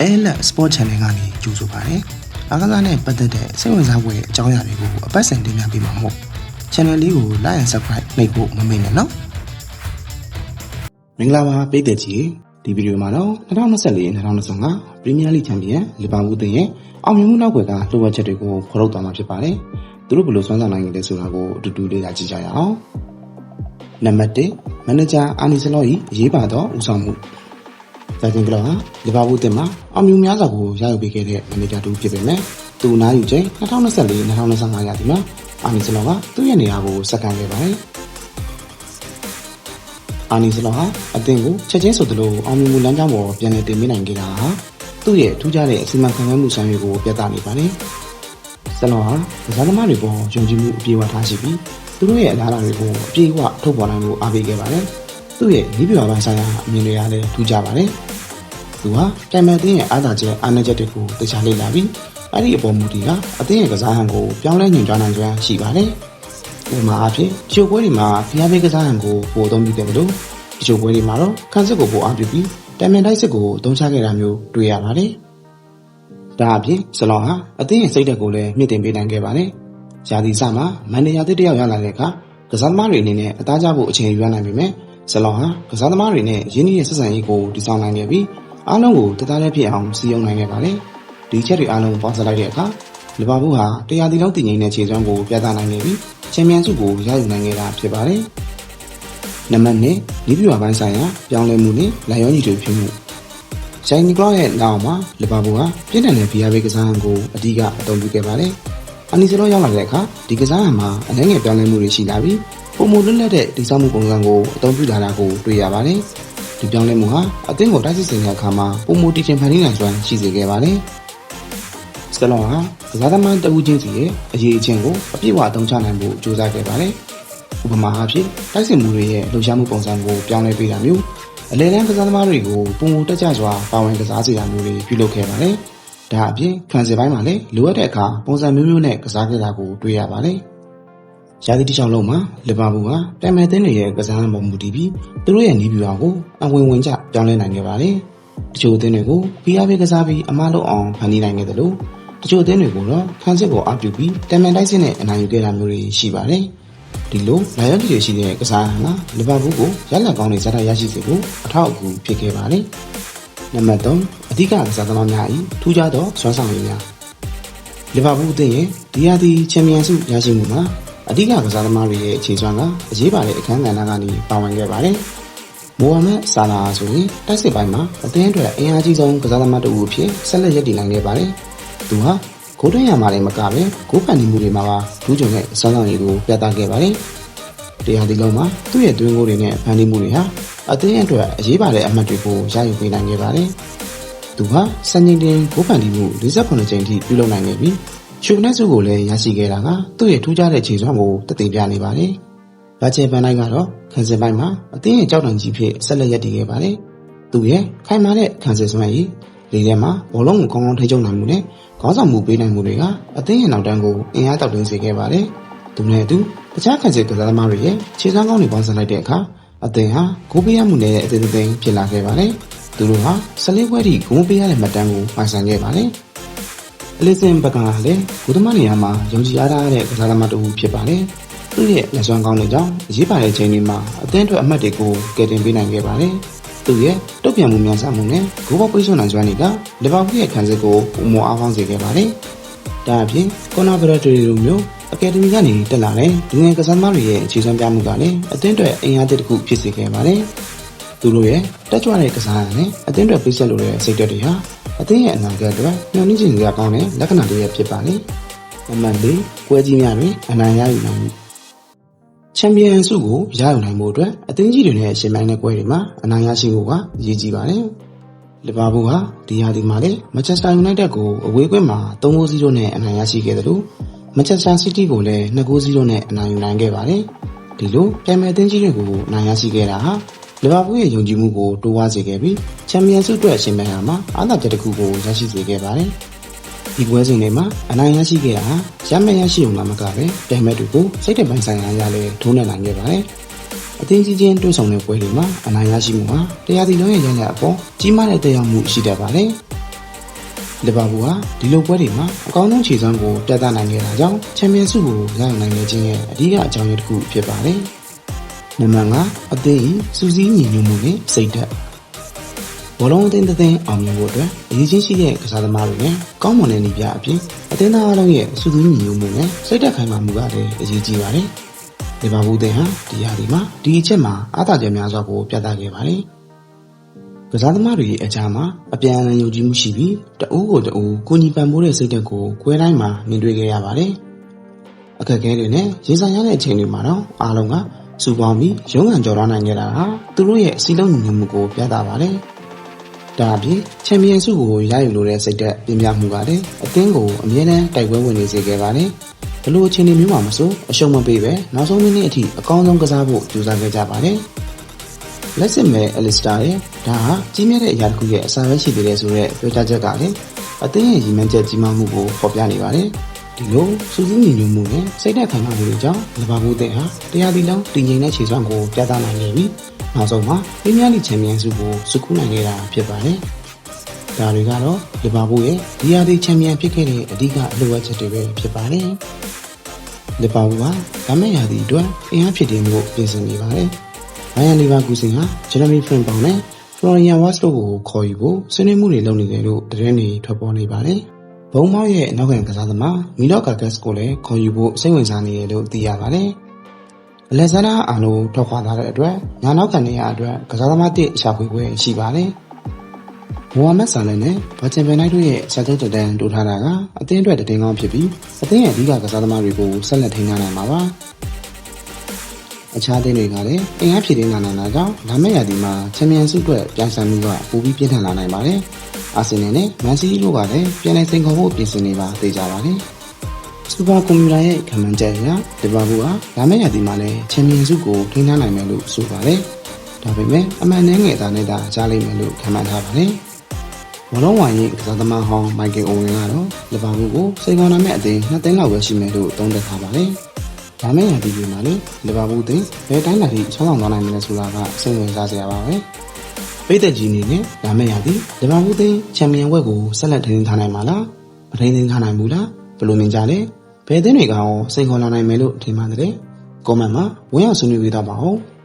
အဲလက် Sport Channel ကနေကြိုဆိုပါရစေ။အားကစားနဲ့ပတ်သက်တဲ့စိတ်ဝင်စားဖွယ်အကြောင်းအရာတွေကိုအပတ်စဉ်တင်ပြပေးမှာမို့ Channel လေးကို Like and Subscribe နှိပ်ဖို့မမေ့နဲ့နော်။မင်္ဂလာပါပိတ်သက်ကြီးဒီဗီဒီယိုမှာတော့2024-2025 Premier League Champion လီဗာပူးအသင်းရဲ့အောင်မြင်မှုနောက်ွယ်ကလိုအပ်ချက်တွေကိုဖော်ထုတ်သွားမှာဖြစ်ပါတယ်။သူတို့ဘယ်လိုစွမ်းဆောင်နိုင်ကြလဲဆိုတာကိုအတူတူလေ့လာကြည့်ကြရအောင်။နံပါတ်1မန်နေဂျာအာနီဆလော့၏အရေးပါသောဦးဆောင်မှု ဒါတင်ကလောဟာလီဗာပူးအသင်းမှာအောင်မြင်များစွာကိုရယူပေးခဲ့တဲ့မန်နေဂျာတူဖြစ်ပေမဲ့သူအနားယူချိန်2024-2025ရာသီမှာအာနီဆလော့ကသူ့ရဲ့နေရာကိုစက္ကန့်ခဲ့ပါတယ်။အာနီစလောဟာအသင်းကိုချက်ချင်းဆိုသလိုအောင်မြင်မှုလမ်းကြောင်းပေါ်ပြန်လည်တင်ပေးနိုင်ခဲ့တာဟာသူ့ရဲ့ထူးခြားတဲ့အစီအမံခန့်ခွဲမှုဆောင်ရွက်ကိုပြသနေပါတယ်။စလောဟာကစားသမားတွေပေါ်ယုံကြည်မှုအပြည့်အဝထားရှိပြီးသူတို့ရဲ့အလားအလာတွေကိုအပြည့်အဝထုတ်ပေါ်နိုင်မှုအားပေးခဲ့ပါတယ်။သူ့ရဲ့ဒီပြပိုင်းဆိုင်ရာအမြင်တွေကလည်းထူးခြားပါတယ်။ သူဟာတိုင်မန်တင်းရဲ့အားသာချက်အားနည်းချက်တွေကိုသိချလေ့လာပြီးအဲ့ဒီအပေါ်မူတည်ကအသင်းရဲ့ကစားဟန်ကိုပြောင်းလဲညွှန်ကြားနိုင်စွမ်းရှိပါတယ်။ဥပမာအားဖြင့်တချို့ပွဲတွေမှာဖျားပေးကစားဟန်ကိုပိုအသုံးပြုခဲ့တယ်လို့တချို့ပွဲတွေမှာတော့ခန်းစစ်ကိုပိုအားပြုပြီးတမ်မန်တိုက်စစ်ကိုအသုံးချခဲ့တာမျိုးတွေ့ရပါတယ်။ဒါအပြင်ဇလောင်ဟာအသင်းရဲ့စိတ်ဓာတ်ကိုလည်းမြင့်တင်ပေးနိုင်ခဲ့ပါတယ်။ရာသီစမှာမန်နေဂျာသစ်တယောက်ရလာတဲ့အခါကစားသမားတွေအနေနဲ့အသားကျဖို့အချိန်ယူရနိုင်ပေမဲ့ဇလောင်ဟာကစားသမားတွေနဲ့ရင်းနှီးတဲ့ဆက်ဆံရေးကိုတည်ဆောက်နိုင်ခဲ့ပြီး အားလုံးကိုတသားတည်းဖြစ်အောင်စီယုံနိုင်ခဲ့ပါတယ်။ဒီချက်တွေအားလုံးပေါင်းစပ်လိုက်တဲ့အခါလီဗာပူးဟာတရားတီလုံးတည်ငြိမ်တဲ့ခြေစွမ်းကိုပြသနိုင်ခဲ့ပြီးချန်ပီယံဆုကိုရယူနိုင်ခဲ့တာဖြစ်ပါတယ်။နံပါတ်2နီးပြွာပိုင်းဆိုင်ရာပြောင်းလဲမှုနဲ့လာရောညီတွေဖြစ်မှု။ဆိုင်နီကလော့ရဲ့နောက်မှာလီဗာပူးဟာပြင်းထန်တဲ့ဗီယာဘေးကစားဟန်ကိုအဓိကအသုံးပြုခဲ့ပါတယ်။အနီစလောရောက်လာတဲ့အခါဒီကစားဟန်မှာအနှဲငယ်ပြောင်းလဲမှုတွေရှိလာပြီးပုံမလွတ်လပ်တဲ့ဒီဆောင်မှုပုံစံကိုအသုံးပြုလာတာကိုတွေ့ရပါတယ်။ ဒီပြောင်းလဲမှုဟာအသင်းကိုတိုက်စစ်စင်တဲ့အခါမှာပုံမတီချင်ဖန်တီးနိုင်စွမ်းရှိစေခဲ့ပါတယ်။စလောဟာကစားသမားတဦးချင်းစီရဲ့အရေးအချင်းကိုအပြည့်အဝအသုံးချနိုင်ဖို့ကြိုးစားခဲ့ပါတယ်။ဥပမာအားဖြင့်တိုက်စစ်မှုတွေရဲ့လှုပ်ရှားမှုပုံစံကိုပြောင်းလဲပေးတာမျိုးအလဲလန်းကစားသမားတွေကိုပုံမတက်ကြစွာပါဝင်ကစားစေတာမျိုးတွေပြုလုပ်ခဲ့ပါတယ်။ဒါအပြင်ခံစစ်ပိုင်းမှာလည်းလိုအပ်တဲ့အခါပုံစံမျိုးမျိုးနဲ့ကစားခဲ့တာကိုတွေ့ရပါတယ်။ ရာသီတစ်ချောင်းလုံးမှာလီဗာပူးကတိုင်မယ်သင်းတွေရဲ့ကစားပုံမူတည်ပြီးသူတို့ရဲ့နီးပြူအောင်ကိုအဝင်ဝင်ကျပြောင်းလဲနိုင်ခဲ့ပါတယ်။တချို့အသင်းတွေကို PR ကစားပြီးအမားလုံးအောင်ဖန်တီးနိုင်ခဲ့တယ်လို့တချို့အသင်းတွေကိုတော့ခန်းစစ်ကိုအပြုပြီးတမန်တိုက်စစ်နဲ့အနိုင်ယူခဲ့တာမျိုးတွေရှိပါတယ်။ဒီလိုလာရောက်တွေရှိတဲ့ကစားဟန်ကလီဗာပူးကိုရလဒ်ကောင်းတွေဇာတ်ရရှိစေဖို့အထောက်အကူဖြစ်ခဲ့ပါတယ်။နံပါတ်3အဓိကကစားသမားများ၏ထူးခြားသောစွမ်းဆောင်ရည်များလီဗာပူးအသင်းရဲ့ဒီယာဒီချန်ပီယံဆုရရှိမှုမှာ အဓိကကစားသမားတွေရဲ့အခြေစွမ်းကအရေးပါတဲ့အခန်းကဏ္ဍကနေပါဝင်ခဲ့ပါတယ်။မိုဟာမက်ဆာလာဆိုရင်တိုက်စစ်ပိုင်းမှာအသင်းအတွက်အင်အားကြီးဆုံးကစားသမားတစ်ဦးအဖြစ်ဆက်လက်ရည်တည်နိုင်ခဲ့ပါတယ်။သူဟာဂိုးတွင်းရမှာလည်းမကပဲဂိုးဖန်တီးမှုတွေမှာပါဒူးချုံနဲ့စောင်းဆောင်ရည်ကိုပြသခဲ့ပါတယ်။တရားဒီလုံးမှာသူ့ရဲ့တွင်းဂိုးတွေနဲ့ဖန်တီးမှုတွေဟာအသင်းအတွက်အရေးပါတဲ့အမှတ်တွေကိုရယူပေးနိုင်ခဲ့ပါတယ်။သူဟာစံချိန်တင်ဂိုးဖန်တီးမှု48ချိန်ထိပြုလုပ်နိုင်ခဲ့ပြီး ရှုပ်နေစုကိုလည်းရရှိခဲ့တာကသူ့ရဲ့ထူးခြားတဲ့ခြေစွမ်းကိုတည်ပြနေပါတယ်။ဘာချေပန်တိုင်းကတော့ခံစစ်ပိုင်းမှာအသင်းရဲ့ကြောက်တံကြီးဖြစ်ဆက်လက်ရည်တည်ခဲ့ပါတယ်။သူရဲ့ခိုင်မာတဲ့ခံစစ်စွမ်းရည်လေထဲမှာဘောလုံးကိုကောင်းကောင်းထိချုပ်နိုင်မှုနဲ့ခေါင်းဆောင်မှုပေးနိုင်မှုတွေကအသင်းရဲ့နောက်တန်းကိုအင်အားတောက်တင်းစေခဲ့ပါတယ်။သူနဲ့အတူတခြားခံစစ်ကစားသမားတွေရဲ့ခြေစွမ်းကောင်းတွေပေါင်းစပ်လိုက်တဲ့အခါအသင်းဟာဂိုးပေးရမှုနဲ့အသေးသေးဖြစ်လာခဲ့ပါတယ်။သူတို့ဟာဆလေးပွဲထိဂိုးပေးရတဲ့မှတ်တမ်းကိုပိုင်ဆိုင်ခဲ့ပါတယ်။ အလီဆင်ဘကလည်းဂိုးသမားနေရာမှာယုံကြည်အားထားတဲ့ကစားသမားတစ်ဦးဖြစ်ပါတယ်။သူ့ရဲ့လက်စွမ်းကောင်းတဲ့ကြောင့်အရေးပါတဲ့ချိန်တွေမှာအသင်းအတွက်အမှတ်တွေကိုကယ်တင်ပေးနိုင်ခဲ့ပါတယ်။သူ့ရဲ့တုတ်ပြန်မှုများစမှုနဲ့ဂိုးပေါက်ပိတ်ဆို့နိုင်စွမ်းတွေကလီဗာပူးရဲ့ခံစစ်ကိုပုံမအားကောင်းစေခဲ့ပါတယ်။ဒါအပြင်ကော်နာဘရက်ဒရီလိုမျိုးအကယ်ဒမီကနေတက်လာတဲ့လူငယ်ကစားသမားတွေရဲ့အခြေခံပြမှုကလည်းအသင်းအတွက်အင်အားသစ်တစ်ခုဖြစ်စေခဲ့ပါတယ်။သူတို့ရဲ့တက်ကြွတဲ့ကစားရနဲ့အသင်းအတွက်ပိတ်ဆက်လိုတဲ့စိတ်ဓာတ်တွေဟာ အသင်းရဲ့အနာဂတ်အတွက်ညှို့နှင်းချင်စရာကောင်းတဲ့လက္ခဏာတွေဖြစ်ပါလေ။နံပါတ်၄ပွဲကြီးများတွင်အနိုင်ရယူနိုင်မှုချန်ပီယံဆုကိုရယူနိုင်မှုအတွက်အသင်းကြီးတွေနဲ့ရှင်ပိုင်းတဲ့ပွဲတွေမှာအနိုင်ရရှိဖို့ကအရေးကြီးပါတယ်။လီဗာပူးဟာဒီဟာဒီမှာလည်းမန်ချက်စတာယူနိုက်တက်ကိုအဝေးကွင်းမှာ3-0နဲ့အနိုင်ရရှိခဲ့တယ်လို့မန်ချက်စတာစီးတီးကိုလည်း2-0နဲ့အနိုင်ယူနိုင်ခဲ့ပါတယ်။ဒီလိုပြိုင်မဲ့အသင်းကြီးတွေကိုအနိုင်ရရှိခဲ့တာဟာ လီဗာပူးရဲ့ယုံကြည်မှုကိုတိုးဝါးစေခဲ့ပြီးချန်ပီယံဆုအတွက်ရှင်ပိုင်းမှာအားသာချက်တစ်ခုကိုရရှိစေခဲ့ပါတယ်။ဒီပွဲစဉ်တွေမှာအနိုင်ရရှိခဲ့တာရမရရှိုံလာမကပဲပြိုင်မဲ့တွေကိုစိတ်တပိုင်းဆိုင်ရာရလဲထိုးနှက်နိုင်ခဲ့ပါတယ်။အသင်းကြီးချင်းတွဲဆောင်တဲ့ပွဲတွေမှာအနိုင်ရရှိမှုဟာတရားစီလုံးရဲ့ရလဒ်အပေါ်ကြီးမားတဲ့တရားမှုရှိတတ်ပါတယ်။လီဗာပူးဟာဒီလိုပွဲတွေမှာအကောင်းဆုံးခြေစွမ်းကိုပြသနိုင်ခဲ့တာကြောင့်ချန်ပီယံဆုကိုရနိုင်ခဲ့ခြင်းရဲ့အဓိကအကြောင်းရင်းတစ်ခုဖြစ်ပါတယ်။ နံပါတ်5အသင်း၏စူးစီးညီညွတ်မှုနဲ့စိတ်ဓာတ်ဘောလုံးအသင်းတစ်သင်းအောင်မြင်ဖို့အတွက်အရေးကြီးရှိတဲ့ကစားသမားတွေနဲ့ကောင်းမွန်တဲ့နေပြအပြင်အသင်းသားအလုံးရဲ့စူးစီးညီညွတ်မှုနဲ့စိတ်ဓာတ်ခိုင်မာမှုကလည်းအရေးကြီးပါတယ်။လီဗာပူးအသင်းဟာဒီရာသီမှာဒီအချက်မှာအားသာချက်များစွာကိုပြသခဲ့ပါတယ်။ကစားသမားတွေရဲ့အကြားမှာအပြန်အလှန်ယုံကြည်မှုရှိပြီးတအူးကိုတအူးကိုညီပံ့ပိုးတဲ့စိတ်ဓာတ်ကိုကွဲတိုင်းမှာမြင်တွေ့ခဲ့ရပါတယ်။အခက်အခဲတွေနဲ့ရင်ဆိုင်ရတဲ့အချိန်တွေမှာတော့အားလုံးက စူပေါင်းပြီးရုန်းကန်ကြော်ရနိုင်ခဲ့တာဟာသူတို့ရဲ့စီလုံးညီညွတ်မှုကိုပြသပါတယ်။ဒါအပြင်ချန်ပီယံဆုကိုရယူလိုတဲ့စိတ်ဓာတ်ပြင်းပြမှုကလည်းအသင်းကိုအမြဲတမ်းတိုက်ပွဲဝင်နေစေခဲ့ပါတယ်။ဘလို့အချိန်တွေမျိုးမှာမဆိုအရှုံးမပေးပဲနောက်ဆုံးမိနစ်အထိအကောင်းဆုံးကစားဖို့ကြိုးစားခဲ့ကြပါတယ်။လက်စစ်မဲ့အလစ္စတာရဲ့ဒါဟာကြီးမြတ်တဲ့အရာတစ်ခုရဲ့အစာပဲရှိသေးတယ်ဆိုတော့ပြောကြားချက်ကလည်းအသင်းရဲ့ရည်မှန်းချက်ကြီးမားမှုကိုဖော်ပြနေပါတယ်။ ဒီလိုစူးစီးညီညွတ်မှုနဲ့စိတ်ဓာတ်ခံမှမှုတွေကြောင့်လီဗာပူးအသင်းဟာတရားသီလုံးတည်ငြိမ်တဲ့ခြေစွမ်းကိုပြသနိုင်ခဲ့ပြီးနောက်ဆုံးမှာပရီးမီးယားလိချန်ပီယံဆုကိုစုခုနိုင်ခဲ့တာဖြစ်ပါတယ်။ဒါတွေကတော့လီဗာပူးရဲ့ဒီယာဒီချန်ပီယံဖြစ်ခဲ့တဲ့အဓိကအလိုအပ်ချက်တွေပဲဖြစ်ပါတယ်။လီဗာပူးကဒါမဲ့ရာသီအတွက်အင်အားဖြစ်တည်မှုပြင်ဆင်နေပါတယ်။ဘိုင်ယန်လီဗာကူဆင်ဟာဂျယ်ရမီဖရင်ပေါင်နဲ့ဖလော်ရီယန်ဝတ်စ်တို့ကိုခေါ်ယူဖို့ဆွေးနွေးမှုတွေလုပ်နေတယ်လို့သတင်းတွေထွက်ပေါ်နေပါတယ်။ ဘုံမောက်ရဲ့နောက်ခံကစားသမားမီလော့ကာကတ်စ်ကိုလည်းခေါ်ယူဖို့စိတ်ဝင်စားနေတယ်လို့သိရပါတယ်။အလက်ဇန်ဒါအာနိုထွက်ခွာလာတဲ့အတွက်ညာနောက်ခံနေရအတွက်ကစားသမားတစ်ရှာဖွေပွဲရှိပါတယ်။မိုဟာမက်ဆာလန်နဲ့ဘာချန်ပီယံနိုင်တို့ရဲ့စာချုပ်တဒန်တိုးထားတာကအသင်းအတွက်တည်င်းကောင်းဖြစ်ပြီးအသင်းရဲ့အဓိကကစားသမားတွေကိုဆက်လက်ထိန်းထားနိုင်မှာပါ။အခြားအသင်းတွေကလည်းအင်အားဖြည့်တင်းလာနိုင်တာကြောင့်လာမယ့်ရာသီမှာချန်ပီယံဆုအတွက်ပြိုင်ဆိုင်မှုကပိုပြီးပြင်းထန်လာနိုင်ပါတယ်။ အာဆင်နယ်နဲ့မန်စီးတီးတို့ကလည်းပြန်လည်စိန်ခေါ်ဖို့ပြင်ဆင်နေပါသေးကြပါတယ်။စူပါကွန်ပျူတာရဲ့ခံမှန်းချက်အရလီဗာပူးဟာလာမယ့်ရာသီမှာလည်းချန်ပီယံဆုကိုထိန်းထားနိုင်မယ်လို့ဆိုပါတယ်။ဒါပေမဲ့အမှန်တမ်းငယ်သားနဲ့သာကြားလိမ့်မယ်လို့ခံမှန်းထားပါတယ်။ဘောလုံးဝိုင်းရဲ့ကစားသမားဟောင်းမိုက်ကယ်အိုဝင်ကတော့လီဗာပူးကိုစိန်ခေါ်နိုင်မဲ့အသင်းနှစ်သိန်းလောက်ပဲရှိမယ်လို့သုံးသပ်ထားပါတယ်။ဒါမဲ့ရာသီတွေမှာလေလီဗာပူးတင်ဘယ်တိုင်းလာထိချောင်းဆောင်သွားနိုင်မလဲဆိုတာကစိတ်ဝင်စားစရာပါပဲ။ ပိတ်သက်ကြီးအနေနဲ့ဒါမဲ့ရာသီလီဗာပူးတင်ချန်ပီယံဘွဲ့ကိုဆက်လက်ထိန်းထားနိုင်မှာလားမထိန်းသိမ်းထားနိုင်ဘူးလားဘယ်လိုမြင်ကြလဲဘယ်အသင်းတွေကရောစိန်ခေါ်လာနိုင်မယ်လို့ထင်ပါသလဲ။ကွန်မန့်မှာဝင်ရောက်ဆွေးနွေးပေးတော့ပါဦး။